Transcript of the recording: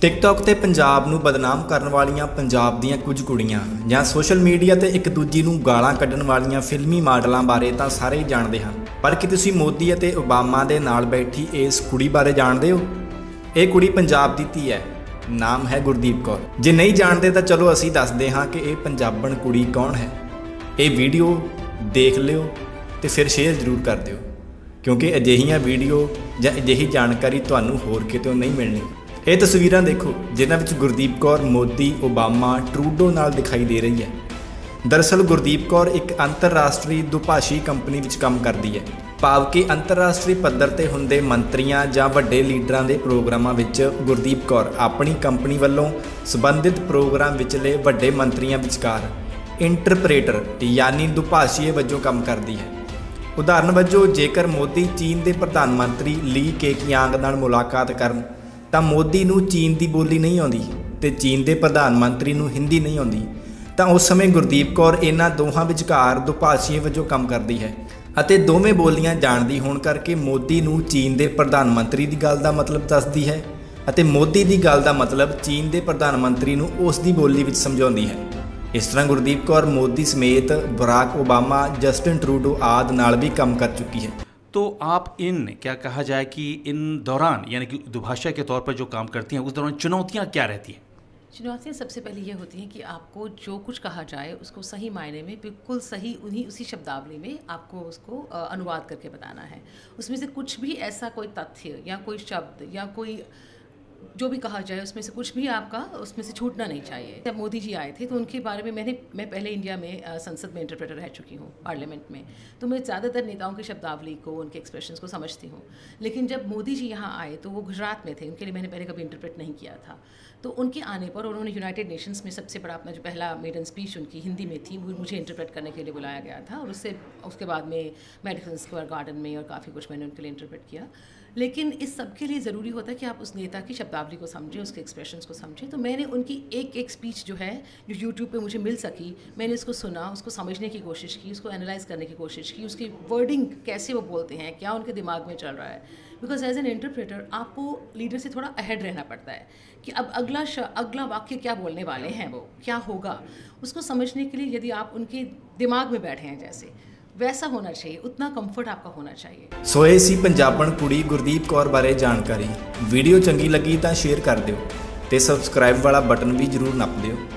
TikTok ਤੇ ਪੰਜਾਬ ਨੂੰ ਬਦਨਾਮ ਕਰਨ ਵਾਲੀਆਂ ਪੰਜਾਬ ਦੀਆਂ ਕੁਝ ਕੁੜੀਆਂ ਜਾਂ ਸੋਸ਼ਲ ਮੀਡੀਆ ਤੇ ਇੱਕ ਦੂਜੀ ਨੂੰ ਗਾਲਾਂ ਕੱਢਣ ਵਾਲੀਆਂ ਫਿਲਮੀ ਮਾਡਲਾਂ ਬਾਰੇ ਤਾਂ ਸਾਰੇ ਹੀ ਜਾਣਦੇ ਹਨ। ਪਰ ਕੀ ਤੁਸੀਂ ਮੋਦੀ ਅਤੇ ਓਬਾਮਾ ਦੇ ਨਾਲ ਬੈਠੀ ਇਸ ਕੁੜੀ ਬਾਰੇ ਜਾਣਦੇ ਹੋ? ਇਹ ਕੁੜੀ ਪੰਜਾਬ ਦੀ ਧੀ ਹੈ। ਨਾਮ ਹੈ ਗੁਰਦੀਪ ਕੌਰ। ਜੇ ਨਹੀਂ ਜਾਣਦੇ ਤਾਂ ਚਲੋ ਅਸੀਂ ਦੱਸਦੇ ਹਾਂ ਕਿ ਇਹ ਪੰਜਾਬਣ ਕੁੜੀ ਕੌਣ ਹੈ। ਇਹ ਵੀਡੀਓ ਦੇਖ ਲਿਓ ਤੇ ਫਿਰ ਸ਼ੇਅਰ ਜ਼ਰੂਰ ਕਰ ਦਿਓ, ਕਿਉਂਕਿ ਅਜਿਹੀਆਂ ਵੀਡੀਓ ਜਾਂ ਅਜਿਹੀ ਜਾਣਕਾਰੀ ਤੁਹਾਨੂੰ ਹੋਰ ਕਿਤੋਂ ਨਹੀਂ ਮਿਲਣੀ। ਇਹ ਤਸਵੀਰਾਂ ਦੇਖੋ, ਜਿਨ੍ਹਾਂ ਵਿੱਚ ਗੁਰਦੀਪ ਕੌਰ, ਮੋਦੀ, ਓਬਾਮਾ, ਟਰੂਡੋ ਨਾਲ ਦਿਖਾਈ ਦੇ ਰਹੀ ਹੈ। ਦਰਅਸਲ ਗੁਰਦੀਪ ਕੌਰ ਇੱਕ ਅੰਤਰਰਾਸ਼ਟਰੀ ਦੁਭਾਸ਼ੀ ਕੰਪਨੀ ਵਿੱਚ ਕੰਮ ਕਰਦੀ ਹੈ। ਭਾਵ ਕਿ ਅੰਤਰਰਾਸ਼ਟਰੀ ਪੱਧਰ ਤੇ ਹੁੰਦੇ ਮੰਤਰੀਆਂ ਜਾਂ ਵੱਡੇ ਲੀਡਰਾਂ ਦੇ ਪ੍ਰੋਗਰਾਮਾਂ ਵਿੱਚ ਗੁਰਦੀਪ ਕੌਰ ਆਪਣੀ ਕੰਪਨੀ ਵੱਲੋਂ ਸੰਬੰਧਿਤ ਪ੍ਰੋਗਰਾਮ ਵਿਚਲੇ ਵੱਡੇ ਮੰਤਰੀਆਂ ਵਿਚਕਾਰ ਇੰਟਰਪ੍ਰੇਟਰ ਯਾਨੀ ਦੁਭਾਸ਼ੀਏ ਵਜੋਂ ਕੰਮ ਕਰਦੀ ਹੈ। ਉਦਾਹਰਨ ਵਜੋਂ, ਜੇਕਰ ਮੋਦੀ ਚੀਨ ਦੇ ਪ੍ਰਧਾਨ ਮੰਤਰੀ ਲੀ ਕੇਕਿਆਂਗ ਨਾਲ ਮੁਲਾਕਾਤ ਕਰਨ ਤਾਂ ਮੋਦੀ ਨੂੰ ਚੀਨ ਦੀ ਬੋਲੀ ਨਹੀਂ ਆਉਂਦੀ ਤੇ ਚੀਨ ਦੇ ਪ੍ਰਧਾਨ ਮੰਤਰੀ ਨੂੰ ਹਿੰਦੀ ਨਹੀਂ ਆਉਂਦੀ, ਤਾਂ ਉਸ ਸਮੇਂ ਗੁਰਦੀਪ ਕੌਰ ਇਹਨਾਂ ਦੋਹਾਂ ਵਿਚਕਾਰ ਦੁਭਾਸ਼ੀਏ ਵਜੋਂ ਕੰਮ ਕਰਦੀ ਹੈ ਅਤੇ ਦੋਵੇਂ ਬੋਲੀਆਂ ਜਾਣਦੀ ਹੋਣ ਕਰਕੇ ਮੋਦੀ ਨੂੰ ਚੀਨ ਦੇ ਪ੍ਰਧਾਨ ਮੰਤਰੀ ਦੀ ਗੱਲ ਦਾ ਮਤਲਬ ਦੱਸਦੀ ਹੈ ਅਤੇ ਮੋਦੀ ਦੀ ਗੱਲ ਦਾ ਮਤਲਬ ਚੀਨ ਦੇ ਪ੍ਰਧਾਨ ਮੰਤਰੀ ਨੂੰ ਉਸ ਦੀ ਬੋਲੀ ਵਿੱਚ ਸਮਝਾਉਂਦੀ ਹੈ। ਇਸ ਤਰ੍ਹਾਂ ਗੁਰਦੀਪ ਕੌਰ ਮੋਦੀ ਸਮੇਤ ਬਰਾਕ ਓਬਾਮਾ, ਜਸਟਿਨ ਟਰੂਡੋ ਆਦਿ ਨਾਲ ਵੀ ਕੰਮ ਕਰ ਚੁੱਕੀ ਹੈ। तो आप इन, क्या कहा जाए कि इन दौरान, यानी कि दुभाषा के तौर पर जो काम करती हैं, उस दौरान चुनौतियाँ क्या रहती हैं? चुनौतियाँ सबसे पहले ये होती हैं कि आपको जो कुछ कहा जाए, उसको सही मायने में, बिल्कुल सही उन्हीं उसी शब्दावली में आपको उसको अनुवाद करके बताना है। उसमें से कुछ भी ऐसा कोई तथ्य या कोई शब्द या कोई जो भी कहा जाए, उसमें से कुछ भी आपका, उसमें से छूटना नहीं चाहिए। जब मोदी जी आए थे तो उनके बारे में मैंने, मैं पहले इंडिया में संसद में इंटरप्रेटर रह चुकी हूँ पार्लियामेंट में। तो मैं ज़्यादातर नेताओं की शब्दावली को, उनके एक्सप्रेशन को समझती हूँ। लेकिन जब मोदी जी यहाँ आए तो वो गुजरात में थे, उनके लिए मैंने पहले कभी इंटरप्रेट नहीं किया था। तो उनके आने पर उन्होंने यूनाइटेड नेशंस में सबसे बड़ा, अपना जो पहला मेडन स्पीच उनकी हिंदी में थी, वो मुझे इंटरप्रेट करने के लिए बुलाया गया था। और उससे, उसके बाद में मेडिकल स्क्वायर गार्डन में और काफ़ी कुछ मैंने उनके लिए इंटरप्रेट किया। लेकिन इस सब के लिए ज़रूरी होता है कि आप उस नेता की शब्दावली को समझें, उसके एक्सप्रेशंस को समझें। तो मैंने उनकी एक एक स्पीच जो है, जो यूट्यूब पे मुझे मिल सकी, मैंने उसको सुना, उसको समझने की कोशिश की, उसको एनालाइज करने की कोशिश की, उसकी वर्डिंग कैसे वो बोलते हैं, क्या उनके दिमाग में चल रहा है। बिकॉज़ एज एन इंटरप्रेटर आपको लीडर से थोड़ा अहेड रहना पड़ता है कि अब अगला अगला वाक्य क्या बोलने वाले हैं वो, क्या होगा? उसको समझने के लिए यदि आप उनके दिमाग में बैठे हैं जैसे वैसा होना चाहिए उतना कंफर्ट आपका होना चाहिए ਸੋ ਇਹ ਸੀ ਪੰਜਾਬਣ ਕੁੜੀ ਗੁਰਦੀਪ ਕੌਰ ਬਾਰੇ ਜਾਣਕਾਰੀ ਵੀਡੀਓ ਚੰਗੀ ਲੱਗੀ ਤਾਂ ਸ਼ੇਅਰ ਕਰ ਦਿਓ ਤੇ ਸਬਸਕ੍ਰਾਈਬ ਵਾਲਾ ਬਟਨ ਵੀ ਜ਼ਰੂਰ ਨੱਪ ਦਿਓ